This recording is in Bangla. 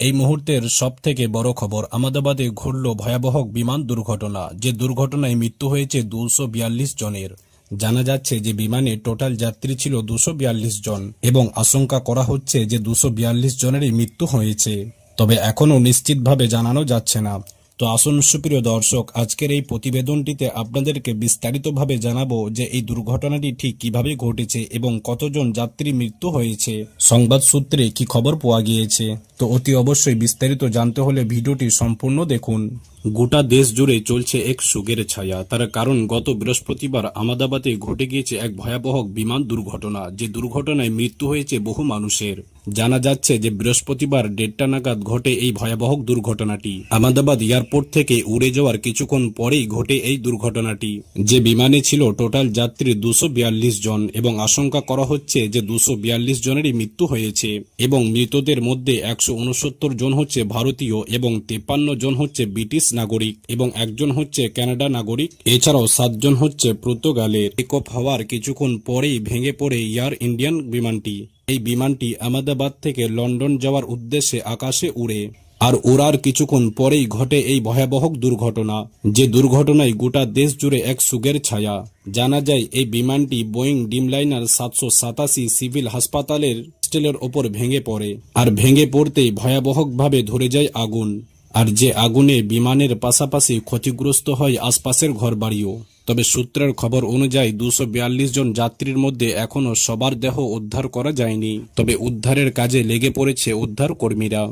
এই মুহূর্তের সব থেকে বড় খবর আমাদাবাদে ঘটল ভয়াবহ বিমান দুর্ঘটনা, যে দুর্ঘটনায় মৃত্যু হয়েছে দুশো বিয়াল্লিশ জনের। জানা যাচ্ছে যে বিমানে টোটাল যাত্রী ছিল দুশো বিয়াল্লিশ জন এবং আশঙ্কা করা হচ্ছে যে দুশো বিয়াল্লিশ জনেরই মৃত্যু হয়েছে। তবে এখনও নিশ্চিতভাবে জানানো যাচ্ছে না। তো আসুন সুপ্রিয় দর্শক, আজকের এই প্রতিবেদনটিতে আপনাদেরকে বিস্তারিতভাবে জানাব যে এই দুর্ঘটনাটি ঠিক কীভাবে ঘটেছে এবং কতজন যাত্রী মৃত্যু হয়েছে। সংবাদ সূত্রে কি খবর পাওয়া গিয়েছে? তো অতি অবশ্যই বিস্তারিত জানতে হলে ভিডিওটি সম্পূর্ণ দেখুন। গোটা দেশ জুড়ে চলছে এক সুগের ছায়া। তার কারণ, গত বৃহস্পতিবার আমাদাবাদে ঘটে গিয়েছে এক ভয়াবহ বিমান দুর্ঘটনা, যে দুর্ঘটনায় মৃত্যু হয়েছে বহু মানুষের। জানা যাচ্ছে যে বৃহস্পতিবার দেড়টা নাগাদ ঘটে এই ভয়াবহ দুর্ঘটনাটি। আমাদাবাদ এয়ারপোর্ট থেকে উড়ে যাওয়ার কিছুক্ষণ পরেই ঘটে এই দুর্ঘটনাটি। যে বিমানে ছিল টোটাল যাত্রী দুশো জন এবং আশঙ্কা করা হচ্ছে যে দুশো জনেরই মৃত্যু হয়েছে এবং মৃতদের মধ্যে একশো উনসত্তর জন হচ্ছে ভারতীয় এবং তেপান্ন জন হচ্ছে ব্রিটিশ নাগরিক এবং একজন হচ্ছে কানাডা নাগরিক। এছাড়াও সাতজন হচ্ছে পর্তুগালের। টেক অফ হওয়ার কিছুক্ষণ পরেই ভেঙে পড়ে এয়ার ইন্ডিয়ান বিমানটি। এই বিমানটি আহমেদাবাদ থেকে লন্ডন যাওয়ার উদ্দেশ্যে আকাশে উড়ে। আর ওরার কিছুক্ষণ পরেই ঘটে এই ভয়াবহ দুর্ঘটনা। যে দুর্ঘটনায় গোটা দেশ জুড়ে এক সুগের ছায়া। জানা যায়, এই বিমানটি বোয়িং ডিমলাইনার সাতশো সাতাশি সিভিল হাসপাতালের স্টেলের ওপর ভেঙে পড়ে আর ভেঙে পড়তেই ভয়াবহভাবে ধরে যায় আগুন। আর যে আগুনে বিমানের পাশাপাশি ক্ষতিগ্রস্ত হয় আশপাশের ঘরবাড়িও। তবে সূত্রের খবর অনুযায়ী, দুশো জন যাত্রীর মধ্যে এখনও সবার দেহ উদ্ধার করা যায়নি। তবে উদ্ধারের কাজে লেগে পড়েছে উদ্ধার কর্মীরা